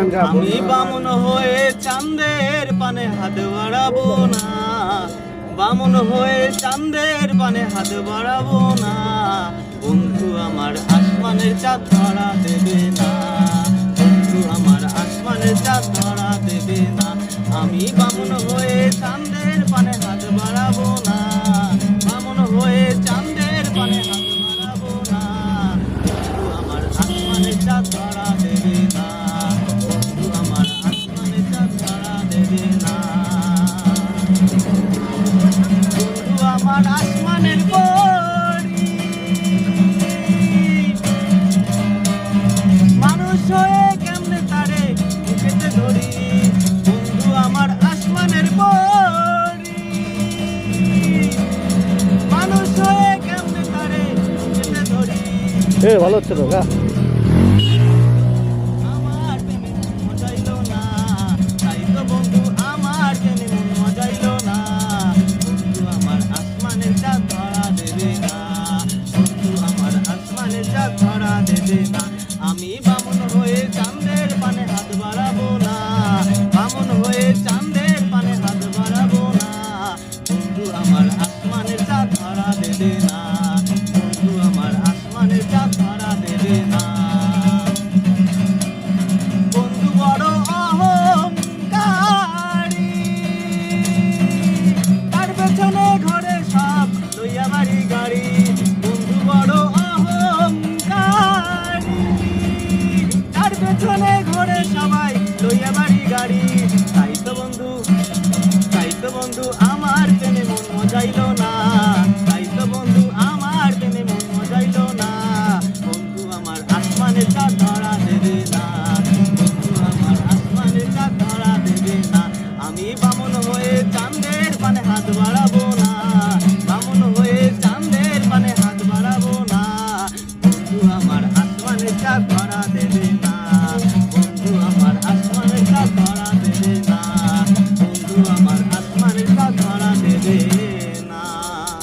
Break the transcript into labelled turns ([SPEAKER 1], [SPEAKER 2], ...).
[SPEAKER 1] আমি বামন হয়ে চাঁদের পানে হাত বাড়াবো না। বামন হয়ে চাঁদের পানে হাত বাড়াবো না। বন্ধু আমার আসমানের চাঁদ ধরা দেবে না। বন্ধু আমার আসমানের চাঁদ ধরা দেবে না। আমি বামন হয়ে চাঁদের পানে হাত বাড়াবো না। বামন হয়ে চাঁদের পানে হাত বাড়াবো না। বন্ধু আমার আসমানের চাঁদ ধরা
[SPEAKER 2] এ ভালো হচ্ছে তো গা।
[SPEAKER 1] আসমানের চাঁদ ধরা দেবে না। বন্ধু, আমার আসমানের চাঁদ ধরা পানে হাত বাড়াবো না। বামন হয়ে চাঁদের পানে হাত বাড়াবো না। বন্ধু, আমার on. It's not